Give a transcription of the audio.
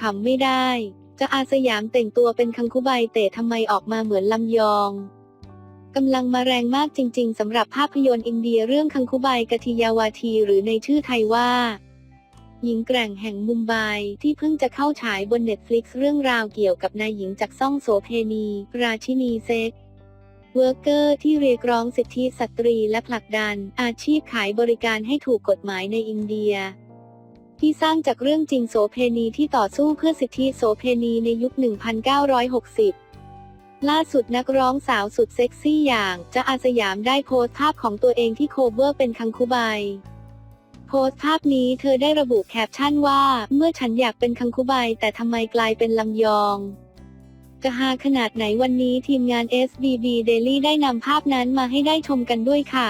ขำไม่ได้ จะอาสยามแต่งตัวเป็นคังคุใบแต่ทำไมออกมาเหมือนลำยองกำลังมาแรงมากจริง ๆสำหรับภาพยนตร์อินเดียเรื่องคังคุใบกทิยาวาทีหรือในชื่อไทยว่า หญิงแกร่งแห่งมุมไบที่เพิ่งจะเข้าฉายบนเน็ตฟลิกซ์เรื่องราวเกี่ยวกับนายหญิงจากซ่องโสเพณี ราชินีเซ็กเวิร์กเกอร์ที่เรียกร้องสิทธิสตรีและผลักดัน อาชีพขายบริการให้ถูกกฎหมายในอินเดีย ที่สร้างจากเรื่องจริงโสเพณีที่ต่อสู้เพื่อสิทธิโสเพณีในยุค 1960 ล่าสุดนักร้องสาวสุดเซ็กซี่อย่างจะอาสยามได้โพสต์ภาพของตัวเองที่โคเวอร์เป็นคังคูใบโพสต์ภาพนี้เธอได้ระบุแคปชั่นว่า เมื่อฉันอยากเป็นคังคูใบแต่ทำไมกลายเป็นลำยองจะฮาขนาดไหนวันนี้ทีมงาน SBB Daily ได้นำภาพนั้นมาให้ได้ชมกันด้วยค่ะ